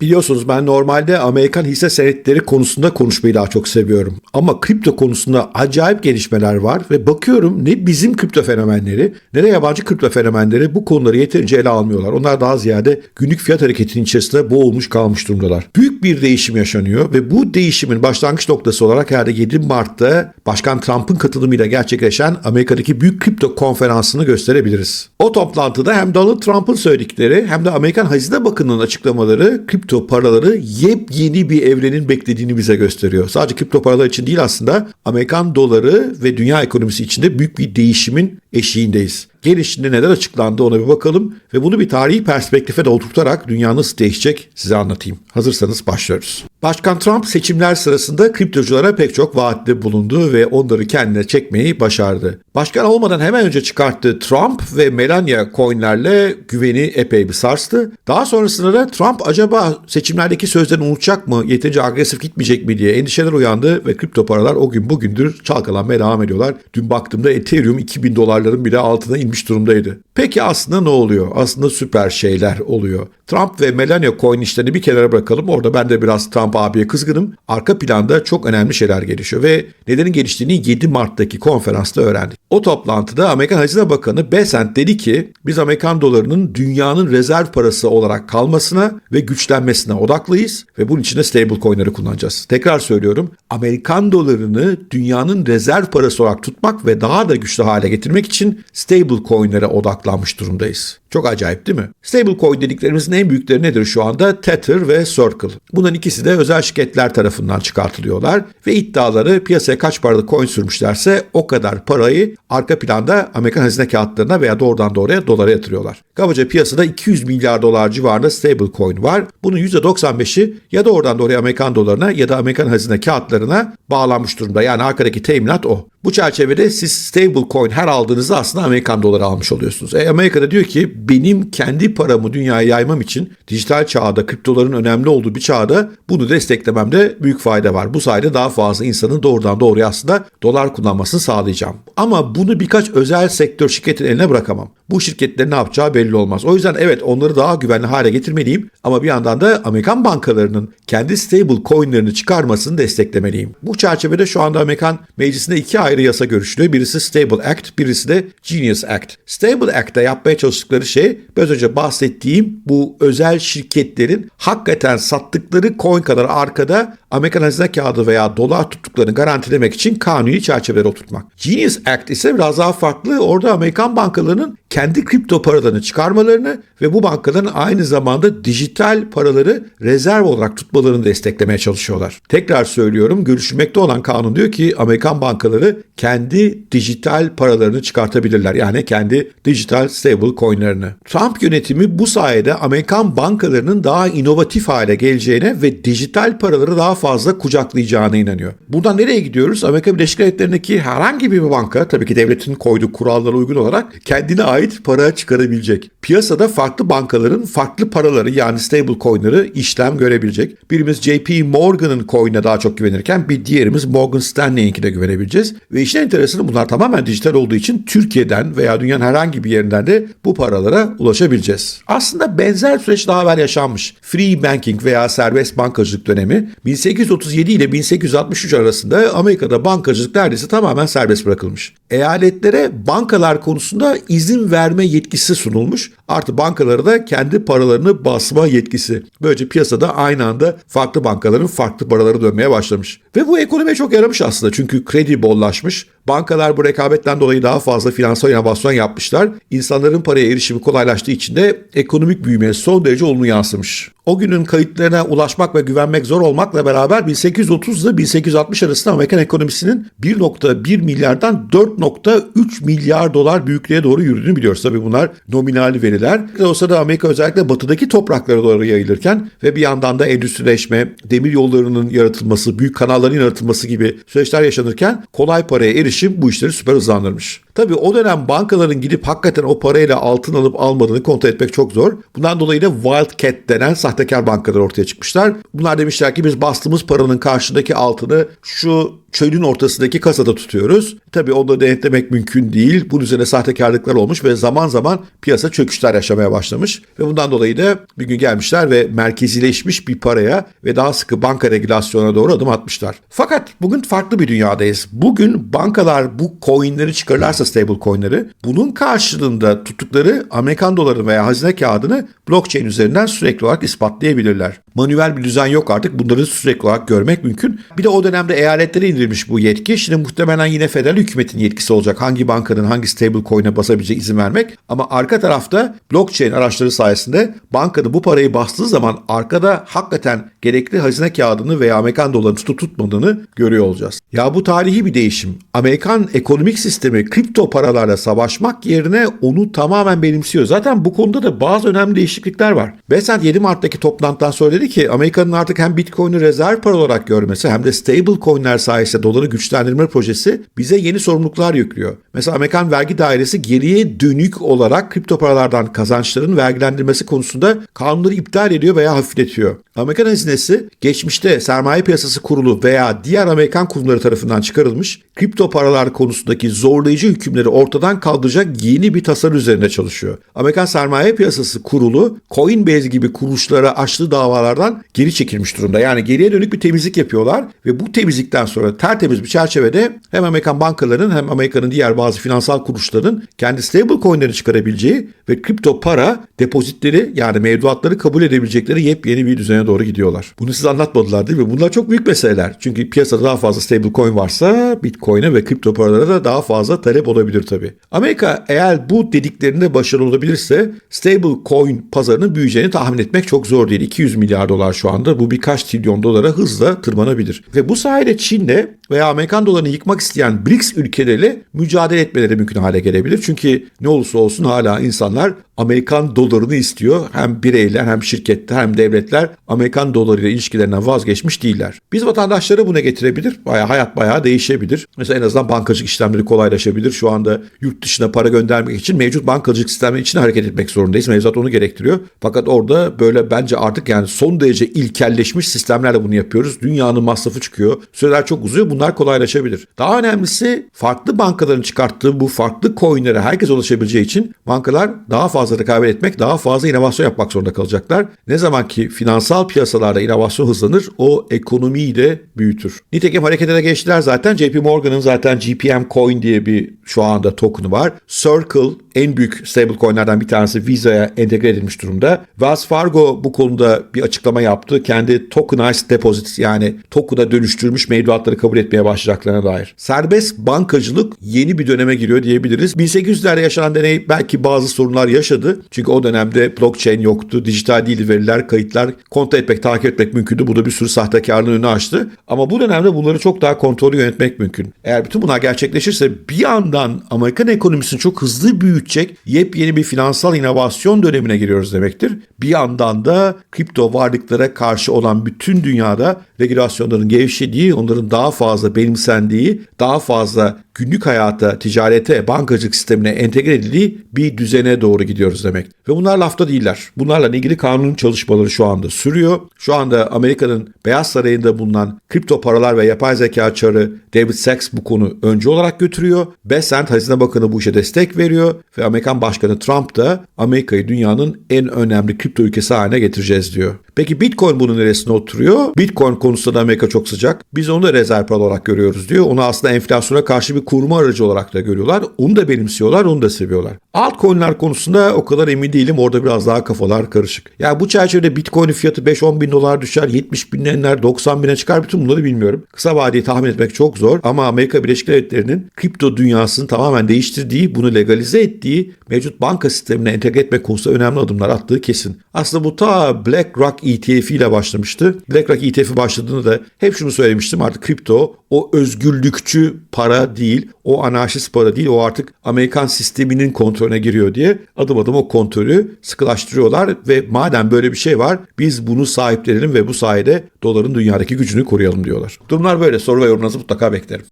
Biliyorsunuz ben normalde Amerikan hisse senetleri konusunda konuşmayı daha çok seviyorum. Ama kripto konusunda acayip gelişmeler var ve bakıyorum ne bizim kripto fenomenleri ne de yabancı kripto fenomenleri bu konuları yeterince ele almıyorlar. Onlar daha ziyade günlük fiyat hareketinin içerisinde boğulmuş kalmış durumdalar. Büyük bir değişim yaşanıyor ve bu değişimin başlangıç noktası olarak herhalde 7 Mart'ta Başkan Trump'ın katılımıyla gerçekleşen Amerika'daki büyük kripto konferansını gösterebiliriz. O toplantıda hem Donald Trump'ın söyledikleri hem de Amerikan Hazine Bakanı'nın açıklamaları kripto paraları yepyeni bir evrenin beklediğini bize gösteriyor. Sadece kripto paralar için değil aslında Amerikan doları ve dünya ekonomisi içinde büyük bir değişimin eşiğindeyiz. Gelin şimdi neler açıklandı ona bir bakalım ve bunu bir tarihi perspektife de oturtarak dünya nasıl değişecek size anlatayım. Hazırsanız başlıyoruz. Başkan Trump seçimler sırasında kriptoculara pek çok vaatte bulundu ve onları kendine çekmeyi başardı. Başkan olmadan hemen önce çıkarttığı Trump ve Melania coinlerle güveni epey bir sarstı. Daha sonrasında da Trump acaba seçimlerdeki sözlerini unutacak mı, yeterince agresif gitmeyecek mi diye endişeler uyandı ve kripto paralar o gün bugündür çalkalanmaya devam ediyorlar. Dün baktığımda Ethereum 2000 dolarların bile altına inmiş durumdaydı. Peki aslında ne oluyor? Aslında süper şeyler oluyor. Trump ve Melania coin işlerini bir kenara bırakalım. Orada ben de biraz Trump abiye kızgınım. Arka planda çok önemli şeyler gelişiyor ve nedenin geliştiğini 7 Mart'taki konferansta öğrendik. O toplantıda Amerikan Hazine Bakanı Besant dedi ki biz Amerikan dolarının dünyanın rezerv parası olarak kalmasına ve güçlenmesine odaklıyız ve bunun için de stable coin'leri kullanacağız. Tekrar söylüyorum Amerikan dolarını dünyanın rezerv parası olarak tutmak ve daha da güçlü hale getirmek için stable coin'lere odaklanmış durumdayız. Çok acayip değil mi? Stablecoin dediklerimizin en büyükleri nedir şu anda? Tether ve Circle. Bunların ikisi de özel şirketler tarafından çıkartılıyorlar ve iddiaları piyasaya kaç paralık coin sürmüşlerse o kadar parayı arka planda Amerikan hazine kağıtlarına veya doğrudan doğruya dolara yatırıyorlar. Kabaca piyasada 200 milyar dolar civarında stablecoin var. Bunun %95'i ya doğrudan doğruya Amerikan dolarına ya da Amerikan hazine kağıtlarına bağlanmış durumda. Yani arkadaki teminat o. Bu çerçevede siz stablecoin her aldığınızda aslında Amerikan doları almış oluyorsunuz. E Amerika'da diyor ki benim kendi paramı dünyaya yaymam için dijital çağda kriptoların önemli olduğu bir çağda bunu desteklememde büyük fayda var. Bu sayede daha fazla insanın doğrudan doğruya aslında dolar kullanmasını sağlayacağım. Ama bunu birkaç özel sektör şirketin eline bırakamam. Bu şirketlerin ne yapacağı belli olmaz. O yüzden evet onları daha güvenli hale getirmeliyim ama bir yandan da Amerikan bankalarının kendi stable coinlerini çıkarmasını desteklemeliyim. Bu çerçevede şu anda Amerikan meclisinde iki ayrı yasa görüşülüyor. Birisi Stable Act, birisi de Genius Act. Stable Act'te yapmaya çalıştıkları şey biraz önce bahsettiğim bu özel şirketlerin hakikaten sattıkları coin kadar arkada Amerikan hazine kağıdı veya dolar tuttuklarını garantilemek için kanuni çerçeveleri oturtmak. Genius Act ise biraz daha farklı. Orada Amerikan bankalarının kendi kripto paralarını çıkarmalarını ve bu bankaların aynı zamanda dijital paraları rezerv olarak tutmalarını desteklemeye çalışıyorlar. Tekrar söylüyorum görüşülmekte olan kanun diyor ki Amerikan bankaları kendi dijital paralarını çıkartabilirler. Yani kendi dijital stable coinlerini. Trump yönetimi bu sayede Amerikan bankalarının daha inovatif hale geleceğine ve dijital paraları daha fazla kucaklayacağına inanıyor. Buradan nereye gidiyoruz? Amerika Birleşik Devletleri'ndeki herhangi bir banka tabii ki devletin koyduğu kurallara uygun olarak kendine ait para çıkarabilecek. Piyasada farklı bankaların farklı paraları yani stable coin'ları işlem görebilecek. Birimiz JP Morgan'ın coin'e daha çok güvenirken bir diğerimiz Morgan Stanley'inkine güvenebileceğiz. Ve işin enteresanı bunlar tamamen dijital olduğu için Türkiye'den veya dünyanın herhangi bir yerinden de bu paralara ulaşabileceğiz. Aslında benzer süreç daha evvel yaşanmış. Free banking veya serbest bankacılık dönemi 1837 ile 1863 arasında Amerika'da bankacılık neredeyse tamamen serbest bırakılmış. Eyaletlere bankalar konusunda izin verme yetkisi sunulmuş. Artı bankalara da kendi paralarını basma yetkisi. Böylece piyasada aynı anda farklı bankaların farklı paraları dönmeye başlamış. Ve bu ekonomiye çok yaramış aslında çünkü kredi bollaşmış. Bankalar bu rekabetten dolayı daha fazla finansal inovasyon yapmışlar. İnsanların paraya erişimi kolaylaştığı için de ekonomik büyümeye son derece olumlu yansımış. O günün kayıtlarına ulaşmak ve güvenmek zor olmakla beraber 1830 ile 1860 arasında Amerikan ekonomisinin 1.1 milyardan 4.3 milyar dolar büyüklüğe doğru yürüdüğünü biliyoruz. Tabii bunlar nominal veriler. O sırada Amerika özellikle batıdaki topraklara doğru yayılırken ve bir yandan da endüstrileşme, demir yollarının yaratılması, büyük kanalların yaratılması gibi süreçler yaşanırken kolay paraya erişim bu işleri süper hızlandırmış. Tabii o dönem bankaların gidip hakikaten o parayla altın alıp almadığını kontrol etmek çok zor. Bundan dolayı da Wildcat denen sahtekar bankalar ortaya çıkmışlar. Bunlar demişler ki biz bastığımız paranın karşındaki altını şu çölün ortasındaki kasada tutuyoruz. Tabii onu denetlemek mümkün değil. Bunun üzerine sahtekarlıklar olmuş ve zaman zaman piyasa çöküşler yaşamaya başlamış. Ve bundan dolayı da bir gün gelmişler ve merkezileşmiş bir paraya ve daha sıkı banka regülasyona doğru adım atmışlar. Fakat bugün farklı bir dünyadayız. Bugün bankalar bu coinleri çıkarırlarsa stable coinleri bunun karşılığında tuttukları Amerikan doları veya hazine kağıdını blockchain üzerinden sürekli olarak ispatlayabilirler. Manuel bir düzen yok artık. Bunları sürekli olarak görmek mümkün. Bir de o dönemde eyaletlere indirilmiş bu yetki. Şimdi muhtemelen yine federal hükümetin yetkisi olacak. Hangi bankanın hangi stable coin'e basabileceği izin vermek. Ama arka tarafta blockchain araçları sayesinde bankanın bu parayı bastığı zaman arkada hakikaten gerekli hazine kağıdını veya Amerikan dolarını tutup tutmadığını görüyor olacağız. Ya bu tarihi bir değişim. Amerikan ekonomik sistemi kripto paralarla savaşmak yerine onu tamamen benimsiyor. Zaten bu konuda da bazı önemli değişiklikler var. Besant 7 Mart'taki toplantıdan sonra ki Amerika'nın artık hem Bitcoin'i rezerv para olarak görmesi hem de stable coin'ler sayesinde doları güçlendirme projesi bize yeni sorumluluklar yüklüyor. Mesela Amerikan vergi dairesi geriye dönük olarak kripto paralardan kazançların vergilendirmesi konusunda kanunları iptal ediyor veya hafifletiyor. Amerikan hazinesi geçmişte sermaye piyasası kurulu veya diğer Amerikan kurumları tarafından çıkarılmış kripto paralar konusundaki zorlayıcı hükümleri ortadan kaldıracak yeni bir tasarı üzerinde çalışıyor. Amerikan sermaye piyasası kurulu Coinbase gibi kuruluşlara açtığı davalardan geri çekilmiş durumda. Yani geriye dönük bir temizlik yapıyorlar ve bu temizlikten sonra tertemiz bir çerçevede hem Amerikan bankalarının hem Amerika'nın diğer bazı finansal kuruluşların kendi stable coinlerini çıkarabileceği ve kripto para depozitleri yani mevduatları kabul edebilecekleri yepyeni bir düzene doğru gidiyorlar. Bunu size anlatmadılar değil mi? Bunlar çok büyük meseleler. Çünkü piyasada daha fazla stable coin varsa Bitcoin'e ve kripto paralara da daha fazla talep olabilir tabii. Amerika eğer bu dediklerinde başarılı olabilirse stable coin pazarının büyüyeceğini tahmin etmek çok zor değil. 200 milyar dolar şu anda. Bu birkaç trilyon dolara hızla tırmanabilir. Ve bu sayede Çin'le veya Amerikan dolarını yıkmak isteyen BRICS ülkeleriyle mücadele etmeleri mümkün hale gelebilir. Çünkü ne olursa olsun hala insanlar Amerikan dolarını istiyor. Hem bireyler hem şirketler hem devletler Amerikan dolarıyla ilişkilerinden vazgeçmiş değiller. Biz vatandaşları buna getirebilir. Bayağı hayat bayağı değişebilir. Mesela en azından bankacılık işlemleri kolaylaşabilir. Şu anda yurt dışına para göndermek için mevcut bankacılık sistemi için hareket etmek zorundayız. Mevzuat onu gerektiriyor. Fakat orada böyle bence artık yani son derece ilkelleşmiş sistemlerle bunu yapıyoruz. Dünyanın masrafı çıkıyor. Süreler çok uzuyor. Bunlar kolaylaşabilir. Daha önemlisi farklı bankaların çıkarttığı bu farklı coinlere herkes ulaşabileceği için bankalar daha fazla rekabet etmek, daha fazla inovasyon yapmak zorunda kalacaklar. Ne zaman ki finansal piyasalarda inovasyon hızlanır, o ekonomiyi de büyütür. Nitekim harekete geçtiler zaten. JP Morgan'ın zaten GPM Coin diye bir şu anda token'ı var. Circle en büyük stablecoin'lerden bir tanesi Visa'ya entegre edilmiş durumda. Wells Fargo bu konuda bir açıklama yaptı. Kendi tokenized deposit yani token'a dönüştürülmüş mevduatları kabul etmeye başlayacaklarına dair. Serbest bankacılık yeni bir döneme giriyor diyebiliriz. 1800'lerde yaşanan deney belki bazı sorunlar yaşadı. Çünkü o dönemde blockchain yoktu. Dijital değil veriler, kayıtlar kontrol etmek, takip etmek mümkündü. Bu da bir sürü sahtekarlığın önünü açtı. Ama bu dönemde bunları çok daha kontrollü yönetmek mümkün. Eğer bütün bunlar gerçekleşirse bir yandan Amerikan ekonomisini çok hızlı büyütecek yepyeni bir finansal inovasyon dönemine giriyoruz demektir. Bir yandan da kripto varlıklara karşı olan bütün dünyada regülasyonların gevşediği, onların daha fazla benimsendiği, daha fazla günlük hayata, ticarete, bankacılık sistemine entegre edildiği bir düzene doğru gidiyoruz demek. Ve bunlar lafta değiller. Bunlarla ilgili kanun çalışmaları şu anda sürüyor. Şu anda Amerika'nın Beyaz Sarayı'nda bulunan kripto paralar ve yapay zeka çarı David Sachs bu konu önce olarak götürüyor. Besant Hazine Bakanı bu işe destek veriyor ve Amerikan Başkanı Trump da Amerika'yı dünyanın en önemli kripto ülkesi haline getireceğiz diyor. Peki Bitcoin bunun neresine oturuyor? Bitcoin konusunda da Amerika çok sıcak. Biz onu da rezerv para olarak görüyoruz diyor. Onu aslında enflasyona karşı bir koruma aracı olarak da görüyorlar. Onu da benimsiyorlar, onu da seviyorlar. Altcoin'ler konusunda o kadar emin değilim. Orada biraz daha kafalar karışık. Yani bu çerçevede Bitcoin'in fiyatı 5-10 bin dolar düşer, 70 binler, 90 bine çıkar. Bütün bunları bilmiyorum. Kısa vadeyi tahmin etmek çok zor. Ama Amerika Birleşik Devletleri'nin kripto dünyasını tamamen değiştirdiği, bunu legalize ettiği, mevcut banka sistemine entegre etmek konusunda önemli adımlar attığı kesin. Aslında bu ta BlackRock ETF ile başlamıştı. BlackRock ETF'i başladığında da hep şunu söylemiştim artık kripto o özgürlükçü para değil, o anarşist para değil, o artık Amerikan sisteminin kontrolüne giriyor diye adım adım o kontrolü sıkılaştırıyorlar ve madem böyle bir şey var biz bunu sahiplenelim ve bu sayede doların dünyadaki gücünü koruyalım diyorlar. Durumlar böyle. Soru ve yorumlarınızı mutlaka beklerim.